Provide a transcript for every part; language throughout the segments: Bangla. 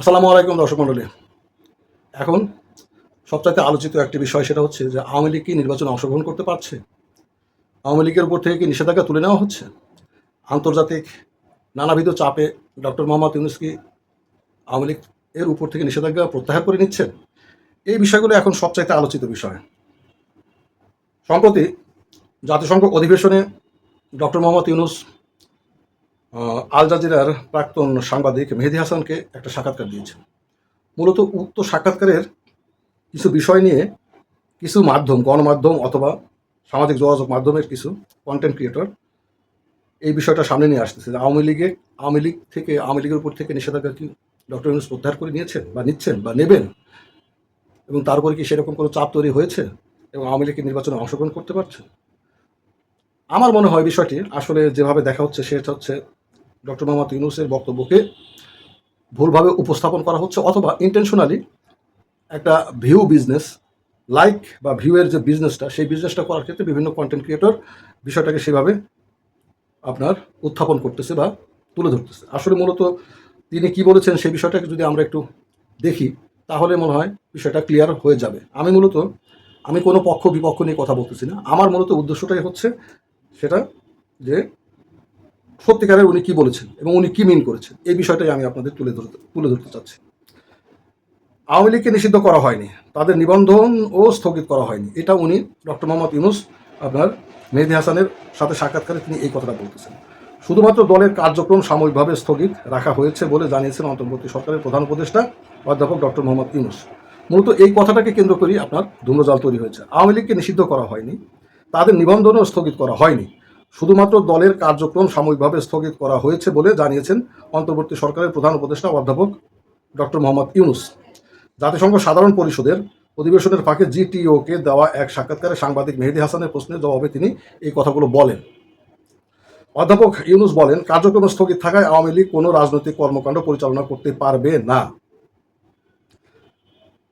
আসসালামু আলাইকুম, দর্শক মণ্ডলী। এখন সবচাইতে আলোচিত একটি বিষয়, সেটা হচ্ছে যে আওয়ামী লীগ কি নির্বাচনে অংশগ্রহণ করতে পারছে? আওয়ামী লীগের উপর থেকে কি নিষেধাজ্ঞা তুলে নেওয়া হচ্ছে? আন্তর্জাতিক নানাবিধ চাপে ডক্টর মোহাম্মদ ইউনুস কি আওয়ামী লীগ এর উপর থেকে নিষেধাজ্ঞা প্রত্যাহার করে নিচ্ছেন? এই বিষয়গুলো এখন সবচাইতে আলোচিত বিষয়। সম্প্রতি জাতিসংঘ অধিবেশনে ডক্টর মোহাম্মদ ইউনুস আল জাজিরার প্রাক্তন সাংবাদিক মেহেদি হাসানকে একটা সাক্ষাৎকার দিয়েছেন। মূলত উক্ত সাক্ষাৎকারের কিছু বিষয় নিয়ে কিছু মাধ্যম, গণমাধ্যম অথবা সামাজিক যোগাযোগ মাধ্যমের কিছু কন্টেন্ট ক্রিয়েটর এই বিষয়টা সামনে নিয়ে আসতেছে যে আওয়ামী লীগে, আওয়ামী লীগ থেকে, আওয়ামী লীগের উপর থেকে নিষেধাজ্ঞা কি ডক্টর ইউনুস প্রত্যাহার করে নিয়েছেন বা নিচ্ছেন বা নেবেন? এবং তারপরে কি সেরকম কোনো চাপ তৈরি হয়েছে এবং আওয়ামী লীগ কি নির্বাচনে অংশগ্রহণ করতে পারছে? আমার মনে হয় বিষয়টি আসলে যেভাবে দেখা হচ্ছে সেটা হচ্ছে ডক্টর মোহাম্মদ ইউনুসের বক্তব্যকে ভুলভাবে উপস্থাপন করা হচ্ছে অথবা ইন্টেনশনালি একটা ভিউ বিজনেস লাইক বা ভিউয়ের যে বিজনেসটা সেই বিজনেসটা করার ক্ষেত্রে বিভিন্ন কন্টেন্ট ক্রিয়েটর বিষয়টাকে সেভাবে আপনার উত্থাপন করতেছে বা তুলে ধরতেছে। আসলে মূলত তিনি কি বলেছেন সেই বিষয়টাকে যদি আমরা একটু দেখি, তাহলে মনে হয় বিষয়টা ক্লিয়ার হয়ে যাবে। আমি মূলত, আমি কোনো পক্ষ বিপক্ষ নিয়ে কথা বলতেছি না। আমার মূলত উদ্দেশ্যটাই হচ্ছে সেটা যে সত্যিকারের উনি কি বলেছেন এবং উনি কি মিন করেছেন, এই বিষয়টাই আমি আপনাদের তুলে ধরতে তুলে ধরতে চাচ্ছি। আওয়ামী লীগকে নিষিদ্ধ করা হয়নি, তাদের নিবন্ধন ও স্থগিত করা হয়নি। এটা উনি ডক্টর মোহাম্মদ ইউনুস আপনার মেহেদি হাসানের সাথে সাক্ষাৎকারে তিনি এই কথাটা বলতেছেন। শুধুমাত্র দলের কার্যক্রম সাময়িকভাবে স্থগিত রাখা হয়েছে বলে জানিয়েছেন অন্তর্বর্তী সরকারের প্রধান উপদেষ্টা অধ্যাপক ডক্টর মোহাম্মদ ইউনুস। মূলত এই কথাটাকে কেন্দ্র করেই আপনার ধূম্রজাল তৈরি হয়েছে। আওয়ামী লীগকে নিষিদ্ধ করা হয়নি, তাদের নিবন্ধনও স্থগিত করা হয়নি। শুধুমাত্র দলের কার্যক্রম সাময়িকভাবে স্থগিত করা হয়েছে বলে জানিয়েছেন অন্তর্বর্তী সরকারের প্রধান উপদেষ্টা অধ্যাপক ডক্টর মোহাম্মদ ইউনুস। জাতিসংঘ সাধারণ পরিষদের অধিবেশনের ফাঁকে জিটিওকে দেওয়া এক সাক্ষাৎকারে সাংবাদিক মেহেদি হাসানের প্রশ্নের জবাবে তিনি এই কথাগুলো বলেন। অধ্যাপক ইউনুস বলেন, কার্যক্রম স্থগিত থাকায় আওয়ামী লীগ কোনো রাজনৈতিক কর্মকাণ্ড পরিচালনা করতে পারবে না।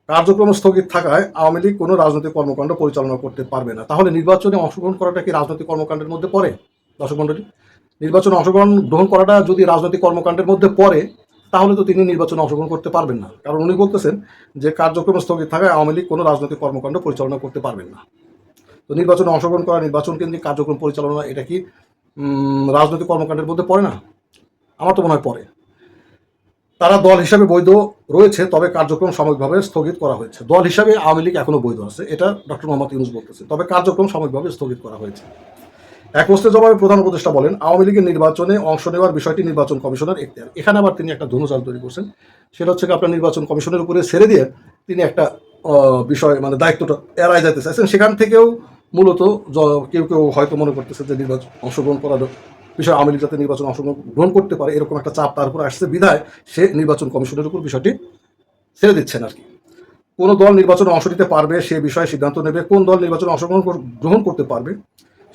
কার্যক্রম স্থগিত থাকায় আওয়ামী লীগ কোনো রাজনৈতিক কর্মকাণ্ড পরিচালনা করতে পারবে না। তাহলে নির্বাচনে অংশগ্রহণ করাটা কি রাজনৈতিক কর্মকাণ্ডের মধ্যে পড়ে? দর্শক মণ্ডলী, নির্বাচনে অংশগ্রহণ গ্রহণ করাটা যদি রাজনৈতিক কর্মকাণ্ডের মধ্যে পড়ে, তাহলে তো তিনি নির্বাচনে অংশগ্রহণ করতে পারবেন না। কারণ উনি বলতেছেন যে কার্যক্রম স্থগিত থাকায় আওয়ামী লীগ কোনো রাজনৈতিক কর্মকাণ্ড পরিচালনা করতে পারবেন না। তো নির্বাচনে অংশগ্রহণ করা, নির্বাচন কেন্দ্রিক কার্যক্রম পরিচালনা, এটা কি রাজনৈতিক কর্মকাণ্ডের মধ্যে পড়ে না? আমার তো মনে হয় পড়ে। তারা দল হিসাবে বৈধ রয়েছে, তবে কার্যক্রম সাময়িকভাবে স্থগিত করা হয়েছে। দল হিসাবে আওয়ামী লীগ এখনও বৈধ আছে, এটা ডক্টর মোহাম্মদ ইউনুস বলতেছে। তবে কার্যক্রম সাময়িকভাবে স্থগিত করা হয়েছে। এক প্রশ্নের জবাবে প্রধান উপদেষ্টা বলেন, আওয়ামী লীগের নির্বাচনে অংশ নেওয়ার বিষয়টি নির্বাচন কমিশনের এখতিয়ার। এখানে আবার তিনি একটা ধনুজাল তৈরি করছেন। সেটা হচ্ছে আপনার নির্বাচন কমিশনের উপরে ছেড়ে দিয়ে তিনি একটা বিষয় মানে দায়িত্বটা এড়াই যেতে চাইছেন। সেখান থেকেও মূলত কেউ কেউ হয়তো মনে করতেছে যে নির্বাচন অংশগ্রহণ করার বিষয় আওয়ামী লীগ যাতে নির্বাচন অংশগ্রহণ গ্রহণ করতে পারে এরকম একটা চাপ তার উপর আসছে, বিধায় সে নির্বাচন কমিশনের উপর বিষয়টি ছেড়ে দিচ্ছেন আর কি। কোন দল নির্বাচনে অংশ নিতে পারবে সে বিষয়ে সিদ্ধান্ত নেবে, কোন দল নির্বাচনে অংশগ্রহণ গ্রহণ করতে পারবে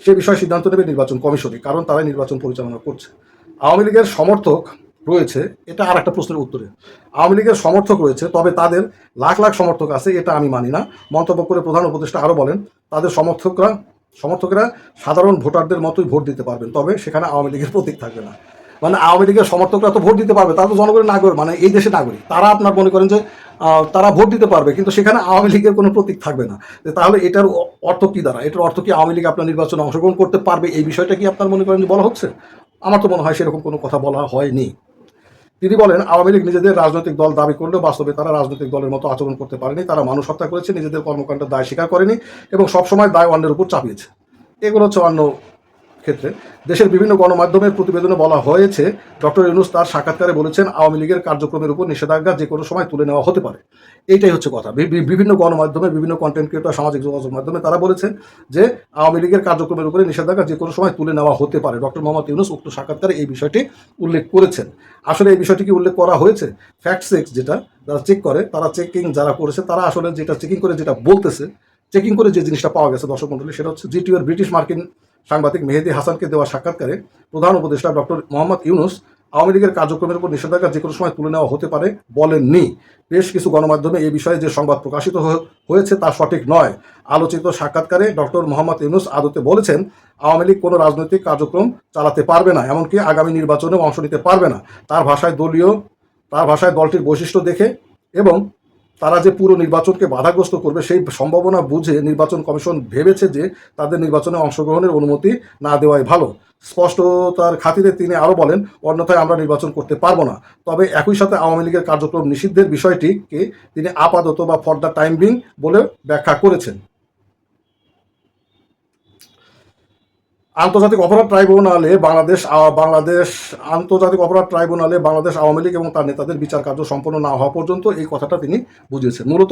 সে বিষয়ে সিদ্ধান্ত নেবে নির্বাচন কমিশনই, কারণ তারাই নির্বাচন পরিচালনা করছে। আওয়ামী লীগের সমর্থক রয়েছে, এটা আর একটা প্রশ্নের উত্তরে। আওয়ামী লীগের সমর্থক রয়েছে, তবে তাদের লাখ লাখ সমর্থক আছে, এটা আমি মানি না। মন্তব্য করে প্রধান উপদেষ্টা আরও বলেন, তাদের সমর্থকরা সমর্থকরা সাধারণ ভোটারদের মতোই ভোট দিতে পারবেন, তবে সেখানে আওয়ামী লীগের প্রতীক থাকবে না। মানে আওয়ামী লীগের সমর্থকরা তো ভোট দিতে পারবে, তারা তো জনগণের নাগরিক মানে এই দেশের নাগরিক। তারা আপনার মনে করেন যে তারা ভোট দিতে পারবে, কিন্তু সেখানে আওয়ামী লীগের কোনো প্রতীক থাকবে না। তাহলে এটার অর্থ কি দ্বারা? এটার অর্থ কি আওয়ামী লীগ আপনার নির্বাচনে অংশগ্রহণ করতে পারবে? এই বিষয়টা কি আপনার মনে করেন যে বলা হচ্ছে? আমার তো মনে হয় সেরকম কোনো কথা বলা হয়নি। তিনি বলেন, আওয়ামী লীগ নিজেদের রাজনৈতিক দল দাবি করলেও বাস্তবে তারা রাজনৈতিক দলের মতো আচরণ করতে পারেনি। তারা মানুষ হত্যা করেছে, নিজেদের কর্মকাণ্ডের দায় স্বীকার করেনি এবং সবসময় দায় অন্যের উপর চাপিয়েছে। এগুলো হচ্ছে অন্য ক্ষেত্রে, দেশের বিভিন্ন গণমাধ্যমের প্রতিবেদনে বলা হয়েছে, ডক্টর ইউনুস তার সাক্ষাৎকারে বলেছেন, আওয়ামী লীগের কার্যক্রমের উপর নিষেধাজ্ঞা যে কোনো সময় তুলে নেওয়া হতে পারে। এইটাই হচ্ছে কথা। বিভিন্ন গণমাধ্যমে, বিভিন্ন কন্টেন্ট ক্রিয়েটর সামাজিক যোগাযোগ মাধ্যমে তারা বলেছেন যে, আওয়ামী লীগের কার্যক্রমের উপরে নিষেধাজ্ঞা যে কোনো সময় তুলে নেওয়া হতে পারে। ডক্টর মোহাম্মদ ইউনুস উক্ত সাক্ষাৎকারে এই বিষয়টি উল্লেখ করেছেন। আসলে এই বিষয়টি কি উল্লেখ করা হয়েছে? ফ্যাক্ট চেক যেটা, যারা চেক করে, তারা চেকিং যারা করেছে, তারা আসলে যেটা চেকিং করে, যেটা বলতেছে চেকিং করে যে জিনিসটা পাওয়া গেছে দর্শক মন্ডলী সেটা হচ্ছে জিটিওর ব্রিটিশ মার্কিন সাংবাদিক মেহেদি হাসানকে দেওয়া সাক্ষাৎকারে প্রধান উপদেষ্টা ডক্টর মোহাম্মদ ইউনুস আওয়ামী লীগের কার্যক্রমের উপর নিষেধাজ্ঞা যে কোনো সময় তুলে নেওয়া হতে পারে বলেননি। বেশ কিছু গণমাধ্যমে এই বিষয়ে যে সংবাদ প্রকাশিত হয়েছে তা সঠিক নয়। আলোচিত সাক্ষাৎকারে ডক্টর মোহাম্মদ ইউনুস আদতে বলেছেন, আওয়ামী লীগ কোনো রাজনৈতিক কার্যক্রম চালাতে পারবে না, এমনকি আগামী নির্বাচনেও অংশ নিতে পারবে না। তার ভাষায় দলীয়, তার ভাষায় দলটির বৈশিষ্ট্য দেখে এবং তারা যে পুরো নির্বাচনকে বাধাগ্রস্ত করবে সেই সম্ভাবনা বুঝে নির্বাচন কমিশন ভেবেছে যে তাদের নির্বাচনে অংশগ্রহণের অনুমতি না দেওয়াই ভালো। স্পষ্টতার খাতিরে তিনি আরও বলেন, অন্যথায় আমরা নির্বাচন করতে পারব না। তবে একই সাথে আওয়ামী লীগের কার্যক্রম নিষিদ্ধের বিষয়টিকে তিনি আপাতত বা ফর দ্য টাইম বিং বলে ব্যাখ্যা করেছেন। আন্তর্জাতিক অপরাধ ট্রাইব্যুনালে বাংলাদেশ বাংলাদেশ আন্তর্জাতিক অপরাধ ট্রাইব্যুনালে বাংলাদেশ আওয়ামী লীগ এবং তার নেতাদের বিচার কার্য সম্পন্ন না হওয়া পর্যন্ত এই কথাটা তিনি বুঝিয়েছেন। মূলত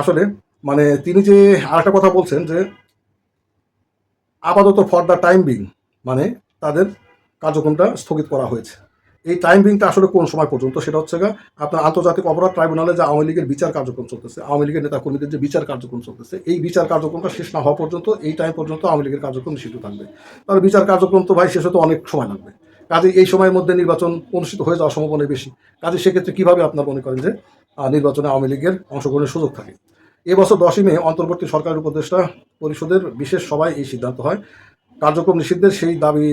আসলে মানে তিনি যে আরেকটা কথা বলছেন যে আপাতত ফর দ্য টাইম বিং মানে তাদের কার্যক্রমটা স্থগিত করা হয়েছে। এই টাইম বিংটা আসলে কোন সময় পর্যন্ত? সেটা হচ্ছে আপনার আন্তর্জাতিক অপরাধ ট্রাইব্যুনালে যে আওয়ামী লীগের বিচার কার্যক্রম চলতেছে, আওয়ামী লীগের নেতা কর্মীদের যে বিচার কার্যক্রম চলতেছে, এই বিচার কার্যক্রমটা শেষ না হওয়া পর্যন্ত, এই টাইম পর্যন্ত আওয়ামী লীগের কার্যক্রম নিষিদ্ধ থাকবে। তার বিচার কার্যক্রম তো ভাই শেষ হতে অনেক সময় লাগবে। কাজে এই সময়ের মধ্যে নির্বাচন অনুষ্ঠিত হয়ে যাওয়ার সম্ভাবনা বেশি। কাজে সেক্ষেত্রে কীভাবে আপনার মনে করেন যে নির্বাচনে আওয়ামী লীগের অংশগ্রহণের সুযোগ থাকে? এবছর দশই মে অন্তর্বর্তী সরকারের উপদেষ্টা পরিষদের বিশেষ সভায় এই সিদ্ধান্ত হয়। কার্যক্রম নিষিদ্ধের সেই দাবি,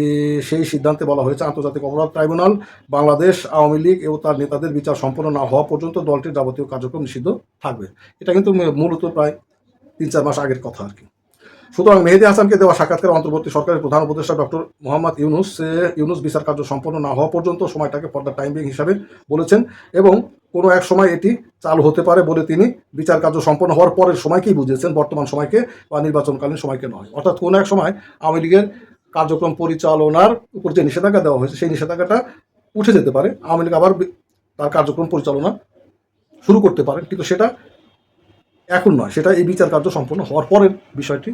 সেই সিদ্ধান্তে বলা হয়েছে আন্তর্জাতিক অপরাধ ট্রাইব্যুনাল। বাংলাদেশ, আওয়ামী লীগ এবং তার নেতাদের বিচার সম্পন্ন না হওয়া পর্যন্ত দলটির যাবতীয় কার্যক্রম নিষিদ্ধ থাকবে। এটা কিন্তু মূলত প্রায় তিন চার মাস আগের কথা আর কি। সুতরাং মেহেদি হাসানকে দেওয়া সাক্ষাৎকারে অন্তর্বর্তী সরকারের প্রধান উপদেষ্টা ডক্টর মোহাম্মদ ইউনুস ইউনুস বিচার কার্য সম্পন্ন না হওয়া পর্যন্ত সময়টাকে ফর দ্য টাইমিং হিসাবে বলেছেন এবং কোনো এক সময় এটি চালু হতে পারে বলে তিনি বিচার কার্য সম্পন্ন হওয়ার পরের সময়কেই বুঝিয়েছেন, বর্তমান সময়কে বা নির্বাচনকালীন সময়কে নয়। অর্থাৎ কোনো এক সময় আওয়ামী লীগের কার্যক্রম পরিচালনার উপর যে নিষেধাজ্ঞা দেওয়া হয়েছে, সেই নিষেধাজ্ঞাটা উঠে যেতে পারে। আওয়ামী লীগ আবার তার কার্যক্রম পরিচালনা শুরু করতে পারে, কিন্তু সেটা এখন নয়, সেটা এই বিচার কার্য সম্পন্ন হওয়ার পরের বিষয়টি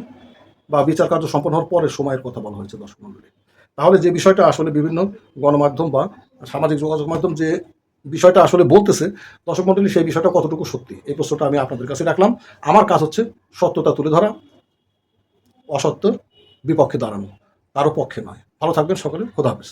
বা বিচার কার্য সম্পন্ন হওয়ার পরের সময়ের কথা বলা হয়েছে দর্শক মন্ডলী তাহলে যে বিষয়টা আসলে বিভিন্ন গণমাধ্যম বা সামাজিক যোগাযোগ মাধ্যম যে বিষয়টা আসলে বলতেছে, দর্শক মন্ডলী সেই বিষয়টা কতটুকু সত্যি? এই প্রশ্নটা আমি আপনাদের কাছে রাখলাম। আমার কাজ হচ্ছে সত্যতা তুলে ধরা অসত্যর বিপক্ষে দাঁড়ানো, কারও পক্ষে নয়। ভালো থাকবেন সকলে, খোদা হাফেজ।